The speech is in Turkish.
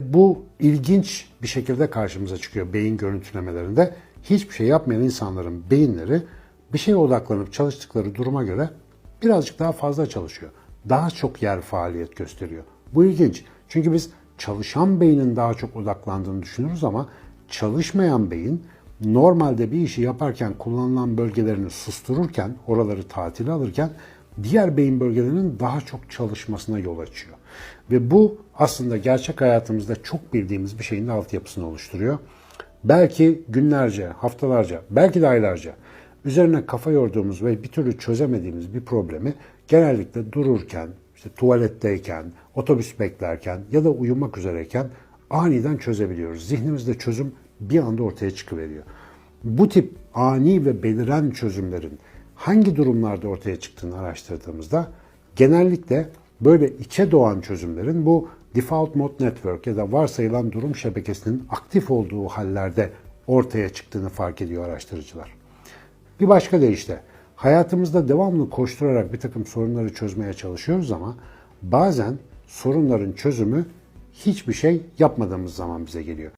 Bu ilginç bir şekilde karşımıza çıkıyor beyin görüntülemelerinde. Hiçbir şey yapmayan insanların beyinleri bir şeye odaklanıp çalıştıkları duruma göre birazcık daha fazla çalışıyor. Daha çok yer faaliyet gösteriyor. Bu ilginç. Çünkü biz çalışan beynin daha çok odaklandığını düşünürüz ama çalışmayan beyin normalde bir işi yaparken kullanılan bölgelerini sustururken, oraları tatile alırken diğer beyin bölgelerinin daha çok çalışmasına yol açıyor. Ve bu aslında gerçek hayatımızda çok bildiğimiz bir şeyin altyapısını oluşturuyor. Belki günlerce, haftalarca, belki de aylarca üzerine kafa yorduğumuz ve bir türlü çözemediğimiz bir problemi genellikle dururken, işte tuvaletteyken, otobüs beklerken ya da uyumak üzereyken aniden çözebiliyoruz. Zihnimizde çözüm bir anda ortaya çıkıveriyor. Bu tip ani ve beliren çözümlerin hangi durumlarda ortaya çıktığını araştırdığımızda genellikle böyle içe doğan çözümlerin bu default mode network ya da varsayılan durum şebekesinin aktif olduğu hallerde ortaya çıktığını fark ediyor araştırıcılar. Bir başka deyişle hayatımızda devamlı koşturarak bir takım sorunları çözmeye çalışıyoruz ama bazen sorunların çözümü hiçbir şey yapmadığımız zaman bize geliyor.